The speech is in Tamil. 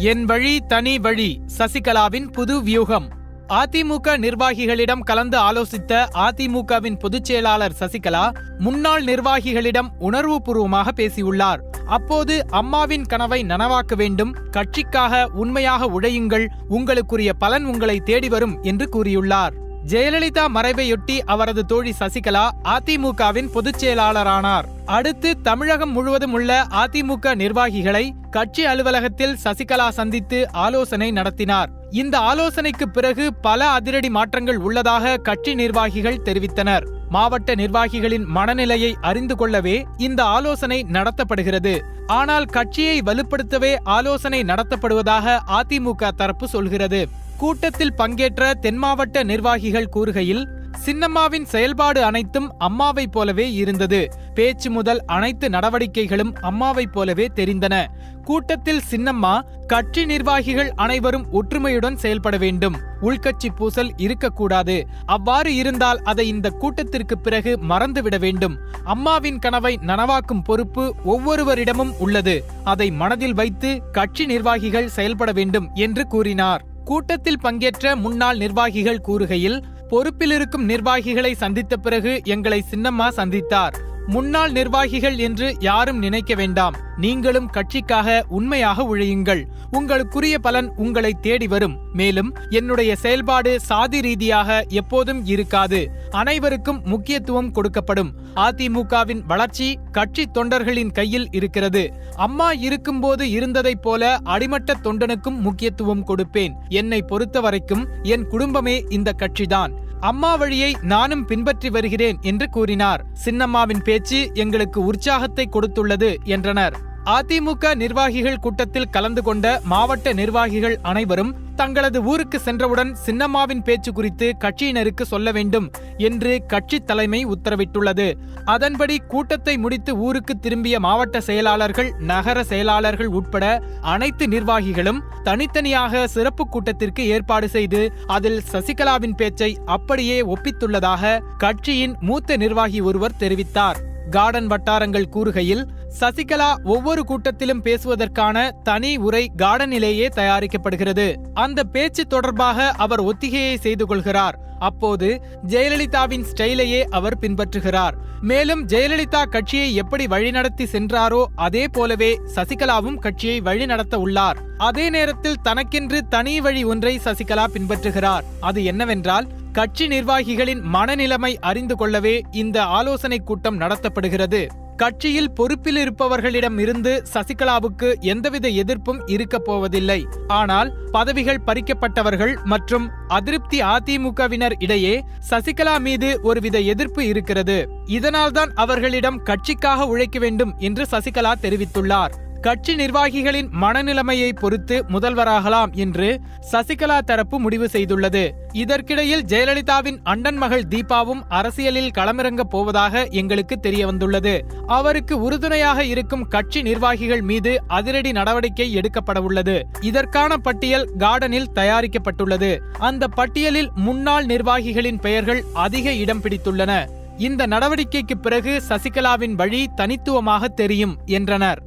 என் வழி தனி வழி சசிகலாவின் புது வியூகம். அதிமுக நிர்வாகிகளிடம் கலந்து ஆலோசித்த அதிமுகவின் பொதுச் செயலாளர் சசிகலா முன்னாள் நிர்வாகிகளிடம் உணர்வுபூர்வமாக பேசியுள்ளார். அப்போது அம்மாவின் கனவை நனவாக்க வேண்டும் கட்சிக்காக உண்மையாக உழையுங்கள் உங்களுக்குரிய பலன் உங்களை தேடி வரும் என்று கூறியுள்ளார். ஜெயலலிதா மறைவையொட்டி அவரது தோழி சசிகலா அதிமுகவின் பொதுச் செயலாளரானார். அடுத்து தமிழகம் முழுவதும் உள்ள அதிமுக நிர்வாகிகளை கட்சி அலுவலகத்தில் சசிகலா சந்தித்து ஆலோசனை நடத்தினார். இந்த ஆலோசனைக்கு பிறகு பல அதிரடி மாற்றங்கள் உள்ளதாக கட்சி நிர்வாகிகள் தெரிவித்தனர். மாவட்ட நிர்வாகிகளின் மனநிலையை அறிந்து கொள்ளவே இந்த ஆலோசனை நடத்தப்படுகிறது. ஆனால் கட்சியை வலுப்படுத்தவே ஆலோசனை நடத்தப்படுவதாக அதிமுக தரப்பு சொல்கிறது. கூட்டத்தில் பங்கேற்ற தென் மாவட்ட நிர்வாகிகள் கூறுகையில் சின்னம்மாவின் செயல்பாடு அனைத்தும் அம்மாவை போலவே இருந்தது. பேச்சு முதல் அனைத்து நடவடிக்கைகளும் அம்மாவை போலவே தெரிந்தன. கூட்டத்தில் சின்னம்மா கட்சி நிர்வாகிகள் அனைவரும் ஒற்றுமையுடன் செயல்பட வேண்டும். உள்கட்சி பூசல் இருக்கக்கூடாது. அவ்வாறு இருந்தால் அதை இந்த கூட்டத்திற்கு பிறகு மறந்துவிட வேண்டும். அம்மாவின் கனவை நனவாக்கும் பொறுப்பு ஒவ்வொருவரிடமும் உள்ளது. அதை மனதில் வைத்து கட்சி நிர்வாகிகள் செயல்பட வேண்டும் என்று கூறினார். கூட்டத்தில் பங்கேற்ற முன்னாள் நிர்வாகிகள் கூறுகையில் பொறுப்பில் இருக்கும் நிர்வாகிகளை சந்தித்த பிறகு எங்களை சின்னம்மா சந்தித்தார். முன்னாள் நிர்வாகிகள் என்று யாரும் நினைக்க வேண்டாம். நீங்களும் கட்சிக்காக உண்மையாக உழையுங்கள். உங்களுக்குரிய பலன் உங்களை தேடி வரும். மேலும் என்னுடைய செயல்பாடு சாதி ரீதியாக எப்போதும் இருக்காது. அனைவருக்கும் முக்கியத்துவம் கொடுக்கப்படும். அதிமுகவின் வளர்ச்சி கட்சி தொண்டர்களின் கையில் இருக்கிறது. அம்மா இருக்கும்போது இருந்ததைப் போல அடிமட்ட தொண்டனுக்கும் முக்கியத்துவம் கொடுப்பேன். என்னை பொறுத்தவரைக்கும் என் குடும்பமே இந்த கட்சிதான். அம்மா வழியை நானும் பின்பற்றி வருகிறேன் என்று கூறினார். சின்னம்மாவின் பேச்சு எங்களுக்கு உற்சாகத்தை கொடுத்துள்ளது என்றனர். அதிமுக நிர்வாகிகள் கூட்டத்தில் கலந்து கொண்ட மாவட்ட நிர்வாகிகள் அனைவரும் தங்களது ஊருக்கு சென்றவுடன் சின்னம்மாவின் பேச்சு குறித்து கட்சியினருக்கு சொல்ல வேண்டும் என்று கட்சி தலைமை உத்தரவிட்டுள்ளது. அதன்படி கூட்டத்தை முடித்து ஊருக்கு திரும்பிய மாவட்ட செயலாளர்கள் நகர செயலாளர்கள் உட்பட அனைத்து நிர்வாகிகளும் தனித்தனியாக சிறப்பு கூட்டத்திற்கு ஏற்பாடு செய்து அதில் சசிகலாவின் பேச்சை அப்படியே ஒப்பித்துள்ளதாக கட்சியின் மூத்த நிர்வாகி ஒருவர் தெரிவித்தார். கார்டன் வட்டாரங்கள் கூறுகையில் சசிகலா ஒவ்வொரு கூட்டத்திலும் பேசுவதற்கான தனி உரை கார்டனிலேயே தயாரிக்கப்படுகிறது. அந்த பேச்சு தொடர்பாக அவர் ஒத்திகையை செய்து கொள்கிறார். அப்போது ஜெயலலிதாவின் ஸ்டைலையே அவர் பின்பற்றுகிறார். மேலும் ஜெயலலிதா கட்சியை எப்படி வழிநடத்தி சென்றாரோ அதே போலவே சசிகலாவும் கட்சியை வழிநடத்த உள்ளார். அதே நேரத்தில் தனக்கென்று தனி வழி ஒன்றை சசிகலா பின்பற்றுகிறார். அது என்னவென்றால் கட்சி நிர்வாகிகளின் மனநிலைமை அறிந்து கொள்ளவே இந்த ஆலோசனை கூட்டம் நடத்தப்படுகிறது. கட்சியில் பொறுப்பில் இருப்பவர்களிடம் இருந்து சசிகலாவுக்கு எந்தவித எதிர்ப்பும் இருக்கப் போவதில்லை. ஆனால் பதவிகள் பறிக்கப்பட்டவர்கள் மற்றும் அதிருப்தி அதிமுகவினர் இடையே சசிகலா மீது ஒருவித எதிர்ப்பு இருக்கிறது. இதனால்தான் அவர்களிடம் கட்சிக்காக உழைக்க வேண்டும் என்று சசிகலா தெரிவித்துள்ளார். கட்சி நிர்வாகிகளின் மனநிலைமையை பொறுத்து முதல்வராகலாம் என்று சசிகலா தரப்பு முடிவு செய்துள்ளது. இதற்கிடையில் ஜெயலலிதாவின் அண்டன் மகள் தீபாவும் அரசியலில் களமிறங்க போவதாக எங்களுக்கு தெரிய வந்துள்ளது அவருக்கு உறுதுணையாக இருக்கும் கட்சி நிர்வாகிகள் மீது அதிரடி நடவடிக்கை எடுக்கப்பட உள்ளது இதற்கான பட்டியல் கார்டனில் தயாரிக்கப்பட்டுள்ளது. அந்த பட்டியலில் முன்னாள் நிர்வாகிகளின் பெயர்கள் அதிக இடம் பிடித்துள்ளன. இந்த நடவடிக்கைக்கு பிறகு சசிகலாவின் வழி தனித்துவமாக தெரியும் என்றனர்.